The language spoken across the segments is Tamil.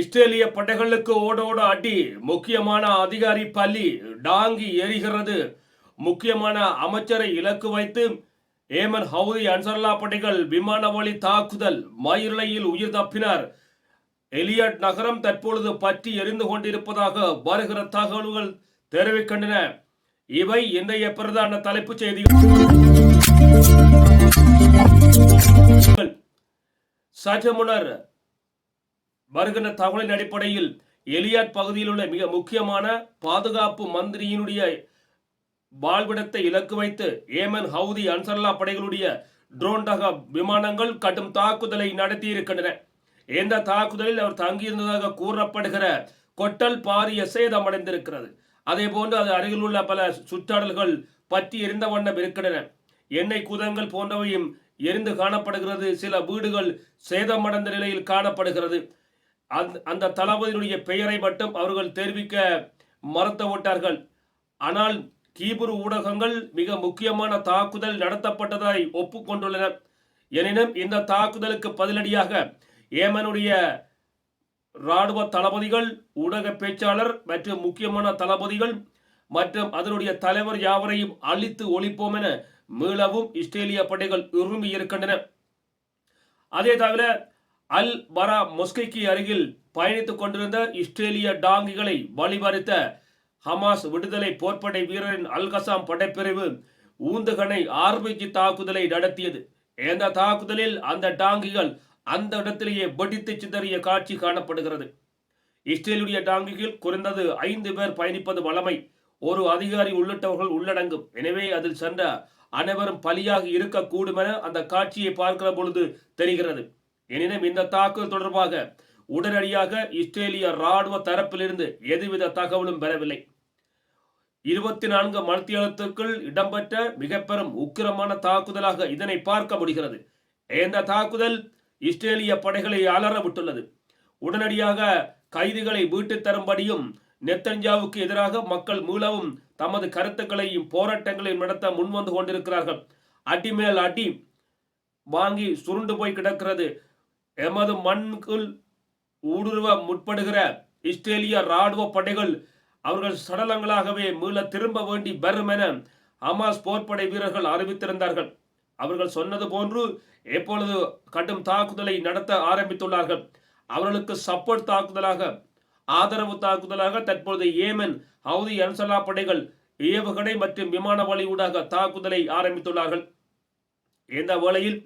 இஸ்ரேலிய படைகளுக்கு ஓடோட அடி முக்கியமான அதிகாரி பள்ளி டாங்கி எரிகிறது. முக்கியமான அமைச்சரை இலக்கு வைத்து ஏமன் ஹவுதி அன்சர்லா படைகள் விமான வழி தாக்குதல் மயிரிழையில் உயிர் தப்பினார். எலியட் நகரம் தற்பொழுது பற்றி எரிந்து கொண்டிருப்பதாக வருகிற தகவல்கள் தெரிவிக்கின்றன. இவை இன்றைய பிரதான தலைப்புச் செய்திகள். சற்று முன்னர் வருகின்ற தகவலின் அடிப்படையில் எலியாட் பகுதியில் உள்ள மிக முக்கியமான பாதுகாப்பு மந்திரியினுடைய வாழ்விடத்தை இலக்கு வைத்து ஏமன் ஹவுதி அன்சர்லா படைகளுடைய ட்ரோன் ரக விமானங்கள் கடும் தாக்குதலை நடத்தி இருக்கின்றன இந்த தாக்குதலில் அவர் தங்கியிருந்ததாக கூறப்படுகிற கொட்டல் பாரிய சேதமடைந்திருக்கிறது அதே போன்று அது அருகில் உள்ள பல சுற்றாடல்கள் பற்றி எரிந்த வண்ணம் இருக்கின்றன. எண்ணெய் குதங்கள் போன்றவையும் எரிந்து காணப்படுகிறது. சில வீடுகள் சேதமடைந்த நிலையில் காணப்படுகிறது. அந்த அந்த தளபதியினுடைய பெயரை மட்டும் அவர்கள் தெரிவிக்க மறுத்து விட்டார்கள். ஆனால் கீபுரு ஊடகங்கள் மிக முக்கியமான தாக்குதல் நடத்தப்பட்டதாய் ஒப்புக்கொண்டுள்ளன. எனினும் இந்த தாக்குதலுக்கு பதிலடியாக ஏமனுடைய ராணுவ தளபதிகள் ஊடக பேச்சாளர் மற்றும் முக்கியமான தளபதிகள் மற்றும் அதனுடைய தலைவர் யாவரையும் அழித்து ஒழிப்போம் என மீளவும் இஸ்ரேலிய படைகள் விரும்பி இருக்கின்றன. அதே தவிர அல் பரா மொஸ்கைக்கு அருகில் பயணித்துக் கொண்டிருந்த இஸ்ரேலிய டாங்கிகளை வழிபறித்த ஹமாஸ் விடுதலை போர்ப்படை வீரரின் அல்கசாம் படைப்பிரிவு ஊந்துகணை ஆர்பிஜி தாக்குதலை நடத்தியது. இந்த தாக்குதலில் அந்த டாங்கிகள் அந்த இடத்திலேயே வெடித்து சிதறிய காட்சி காணப்படுகிறது. இஸ்ரேலுடைய டாங்கிகள் குறைந்தது ஐந்து பேர் பயணிப்பது வளமை ஒரு அதிகாரி உள்ளிட்டவர்கள் உள்ளடங்கும். எனவே அதில் சென்ற அனைவரும் பலியாக இருக்கக்கூடும் என அந்த காட்சியை பார்க்கிற பொழுது தெரிகிறது. எனினும் இந்த தாக்குதல் தொடர்பாக உடனடியாக இஸ்ரேலிய ராணுவ தரப்பிலிருந்து எதுவித தகவலும் பெறவில்லை. இருபத்தி நான்கு மணித்தியாலத்துக்குள் இடம்பெற்ற மிக பெரும் உக்கிரமான தாக்குதலாக இதனை பார்க்க முடிகிறது. இந்த தாக்குதல் இஸ்ரேலிய படைகளை அலற விட்டுள்ளது உடனடியாக கைதிகளை வீட்டு தரும்படியும் நெத்தஞ்சாவுக்கு எதிராக மக்கள் மீளவும் தமது கருத்துக்களையும் போராட்டங்களையும் நடத்த முன்வந்து கொண்டிருக்கிறார்கள். அடி மேல் அடி வாங்கி சுருண்டு போய் கிடக்கிறது. எமது மண்ணுக்குள் ஊடுருவ முற்படுகிற இஸ்ரேலிய ராணுவ படைகள் அவர்கள் சடலங்களாகவே மீள திரும்ப வேண்டி வரும் என ஹமாஸ் போர்ப்படை வீரர்கள் அறிவித்திருந்தார்கள். அவர்கள் சொன்னது போன்று எப்பொழுது கடும் தாக்குதலை நடத்த ஆரம்பித்துள்ளார்கள். அவர்களுக்கு சப்போர்ட் தாக்குதலாக ஆதரவு தாக்குதலாக தற்பொழுது ஏமன் ஹவுதி அன்சலா படைகள் ஏவுகணை மற்றும் விமான வழி ஊடாக தாக்குதலை ஆரம்பித்துள்ளார்கள். இந்த வேளையில்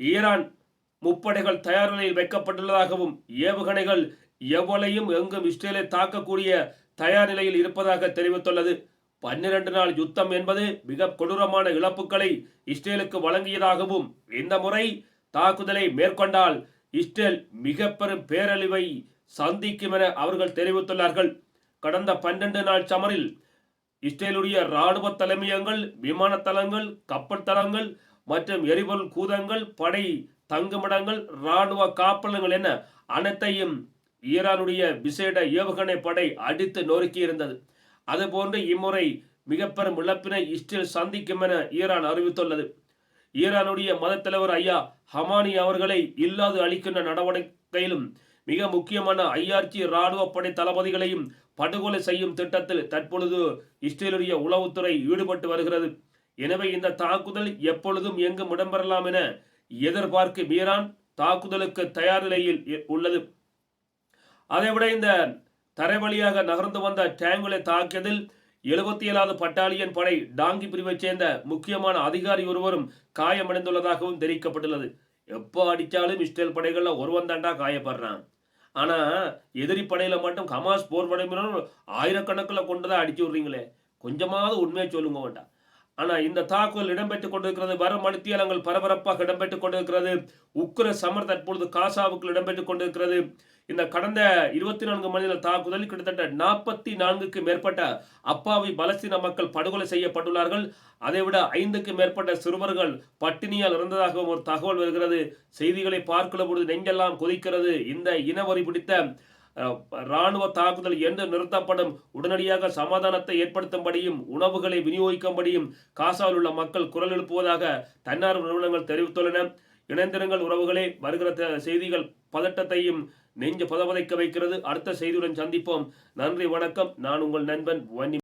ஈரான் முப்படைகள் தயார் நிலையில் வைக்கப்பட்டுள்ளதாகவும் ஏவுகணைகள் எவ்வளையும் எங்கும் இஸ்ரேலை தாக்கக்கூடிய தயார் நிலையில் இருப்பதாக தெரிவித்துள்ளது. பன்னிரண்டு நாள் யுத்தம் என்பது மிக கொடூரமான இழப்புகளை இஸ்ரேலுக்கு வழங்கியதாகவும் இந்த முறை தாக்குதலை மேற்கொண்டால் இஸ்ரேல் மிக பெரும் பேரழிவை சந்திக்கும் என அவர்கள் தெரிவித்துள்ளார்கள். கடந்த பன்னெண்டு நாள் சமரில் இஸ்ரேலுடைய இராணுவ தலைமையங்கள் விமான தளங்கள் கப்பல் தளங்கள் மற்றும் எரிபொருள் கூதங்கள் படை தங்குமிடங்கள் இராணுவ காப்பலங்கள் என அனைத்தையும் ஈரானுடைய விசேட ஏவுகணை படை அடித்து நொறுக்கியிருந்தது. அதுபோன்று இம்முறை மிக பெரும் இழப்பினை இஸ்ரேல் சந்திக்கும் என ஈரான் அறிவித்துள்ளது. ஈரானுடைய மதத் தலைவர் ஐயா ஹமானி அவர்களை இல்லாது அளிக்கின்ற நடவடிக்கையிலும் மிக முக்கியமான ஐஆர்ஜி இராணுவ படை தளபதிகளையும் படுகொலை செய்யும் திட்டத்தில் தற்பொழுது இஸ்ரேலுடைய உளவுத்துறை ஈடுபட்டு வருகிறது. எனவே இந்த தாக்குதல் எப்பொழுதும் எங்கும் இடம்பெறலாம் என எதிர்பார்க்கும் ஈரான் தாக்குதலுக்கு தயார் நிலையில் உள்ளது. அதைவிட இந்த தரைவழியாக நகர்ந்து வந்த டேங்குகளை தாக்கியதில் எழுபத்தி ஏழாவது பட்டாலியன் படை டாங்கி பிரிவைச் சேர்ந்த முக்கியமான அதிகாரி ஒருவரும் காயமடைந்துள்ளதாகவும் தெரிவிக்கப்பட்டுள்ளது. எப்போ அடித்தாலும் இஸ்ரேல் படைகளில் ஒருவன் தாண்டா காயப்படுறான். ஆனால் எதிரி படையில் மட்டும் ஹமாஸ் போர் படையினர் ஆயிரக்கணக்கில் கொண்டு தான் அடிச்சு விடுறீங்களே. கொஞ்சமாவது உண்மையை சொல்லுங்க வேண்டாம் ஆனால் இந்த தாக்குதல் இடம்பெற்றுக் கொண்டிருக்கிறது வரும் மணித்தியாலங்கள் பரபரப்பாக இடம்பெற்றுக் கொண்டிருக்கிறது. உக்ர சமர் தற்பொழுது காசாவுக்குள் இடம்பெற்றுக் கொண்டிருக்கிறது. இந்த கடந்த இருபத்தி நான்கு மணி நேர தாக்குதலில் கிட்டத்தட்ட நாற்பத்தி நான்குக்கு மேற்பட்ட அப்பாவி பலஸ்தீன மக்கள் படுகொலை செய்யப்பட்டுள்ளார்கள். அதைவிட ஐந்துக்கு மேற்பட்ட சிறுவர்கள் பட்டினியால் இறந்ததாகவும் ஒரு தகவல் வருகிறது. செய்திகளை பார்க்கிற பொழுது நெஞ்செல்லாம் கொதிக்கிறது. இந்த இனவரி பிடித்த இராணுவ ராணுவ தாக்குதல் என்று நிறுத்தப்படும் உடனடியாக சமாதானத்தை ஏற்படுத்தும்படியும் உணவுகளை விநியோகிக்கும்படியும் காசாவில் உள்ள மக்கள் குரல் எழுப்புவதாக தன்னார்வ நிறுவனங்கள் தெரிவித்துள்ளன. இணைந்திருங்கள் உறவுகளே. வருகிற செய்திகள் பதட்டத்தையும் நெஞ்சு பதவதைக்க வைக்கிறது. அடுத்த செய்தியுடன் சந்திப்போம். நன்றி வணக்கம். நான் உங்கள் நண்பன் வன்னி